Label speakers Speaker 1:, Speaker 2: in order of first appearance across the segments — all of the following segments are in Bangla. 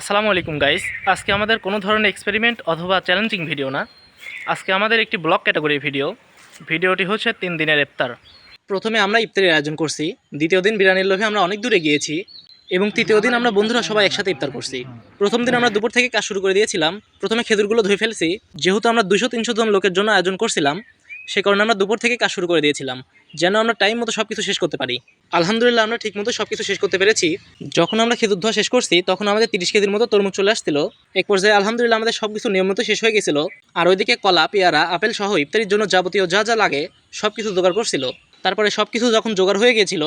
Speaker 1: আসসালামু আলাইকুম গাইস আজকে আমাদের কোনো ধরনের এক্সপেরিমেন্ট অথবা চ্যালেঞ্জিং ভিডিও না। আজকে আমাদের একটি ব্লগ ক্যাটাগরি ভিডিও ভিডিওটি হচ্ছে তিন দিনের ইফতার। প্রথমে আমরা ইফতারের আয়োজন করছি। দ্বিতীয় দিন বিরিয়ানির লোভে আমরা অনেক দূরে গিয়েছি। এবং তৃতীয় দিন আমরা বন্ধুরা সবাই একসাথে ইফতার করছি। প্রথম দিন আমরা দুপুর থেকে কাজ শুরু করে দিয়েছিলাম। প্রথমে খেজুরগুলো ধুয়ে ফেলছি। যেহেতু আমরা দুশো তিনশো জন লোকের জন্য আয়োজন করছিলাম সে কারণে আমরা দুপুর থেকে কাজ শুরু করে দিয়েছিলাম, যেন আমরা টাইম মতো সব কিছু শেষ করতে পারি। আলহামদুলিল্লাহ, আমরা ঠিক মতো সব কিছু শেষ করতে পেরেছি। যখন আমরা খেজুর ধোয়া শেষ করছি, তখন আমাদের তিরিশ কেজির মতো তরমুজ চলে আসছিল। এক পর্যায়ে আলহামদুলিল্লাহ, আমাদের সব কিছু নিয়মিত শেষ হয়ে গেছিল। আর ওইদিকে কলা, পেয়ারা, আপেল সহ ইফতারির জন্য যাবতীয় যা যা লাগে সব কিছু জোগাড় করছিল। তারপরে সব কিছু যখন জোগাড় হয়ে গিয়েছিল,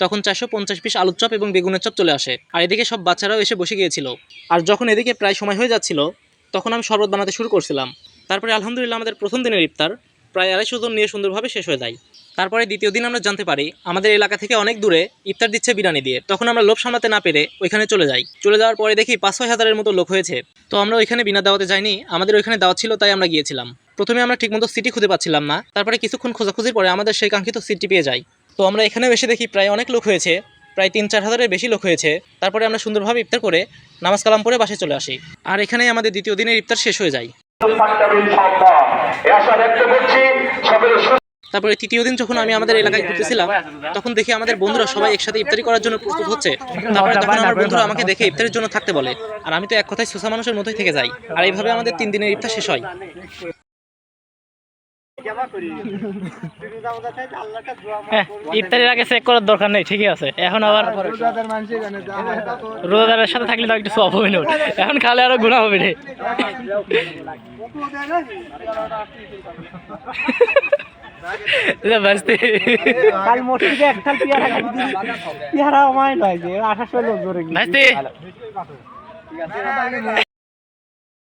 Speaker 1: তখন চারশো পঞ্চাশ পিস আলুর চপ এবং বেগুনের চপ চলে আসে। আর এদিকে সব বাচ্চারাও এসে বসে গিয়েছিল। আর যখন এদিকে প্রায় সময় হয়ে যাচ্ছিল, তখন আমি শরবত বানাতে শুরু করছিলাম। তারপরে আলহামদুলিল্লাহ, আমাদের প্রথম দিনের ইফতার। প্রায় আড়াইশো জন নিয়ে সুন্দরভাবে শেষ হয়ে যায়। তারপরে দ্বিতীয় দিন আমরা জানতে পারি, আমাদের এলাকা থেকে অনেক দূরে ইফতার দিচ্ছে বিরিয়ানি দিয়ে। তখন আমরা লোভ সামলাতে না পেরে ওইখানে চলে যাই। চলে যাওয়ার পরে দেখি পাঁচ ছয় হাজারের মতো লোক হয়েছে। তো আমরা ওইখানে বিনা দাওয়াতে যাইনি, আমাদের ওইখানে দাওয়াত ছিল তাই আমরা গিয়েছিলাম। প্রথমে আমরা ঠিকমতো সিটি খুঁজে পাচ্ছিলাম না, তারপরে কিছুক্ষণ খোঁজাখুঁজির পরে আমাদের সেই কাঙ্ক্ষিত সিটটি পেয়ে যাই। তো আমরা এখানেও এসে দেখি প্রায় অনেক লোক হয়েছে, প্রায় তিন চার হাজারের বেশি লোক হয়েছে। তারপরে আমরা সুন্দরভাবে ইফতার করে নামাজ কালাম পরে বাসে চলে আসি। আর এখানেই আমাদের দ্বিতীয় দিনের ইফতার শেষ হয়ে যায়।
Speaker 2: আশা ব্যক্ত
Speaker 1: তারপরে তৃতীয় দিন যখন আমি আমাদের এলাকায় ঘুরতেছিলাম তখন দেখি আমাদের বন্ধুরা সবাই একসাথে ইফতারি করার জন্য প্রস্তুত হচ্ছে। তারপরে তখন আমার বন্ধুরা আমাকে দেখে ইফতারির জন্য থাকতে বলে। আর আমি তো এক কথায় সোসা মানুষের মতোই থেকে যাই। আর এইভাবে আমাদের তিন দিনের ইফতার শেষ হয়। ইফতারের আগে চেক করার দরকার নেই ঠিকই আছে। এখন আবার রোজাদারের সাথে থাকলে তো একটু সব হবে না। এখন খালে আরও গুণা হবে রে। বাঁচতে
Speaker 3: কাল থেকে একটা পেয়ারা খাবি পেয়ারা আমায় নয় যে আঠাশশো লোক ধরে
Speaker 1: বাঁচতে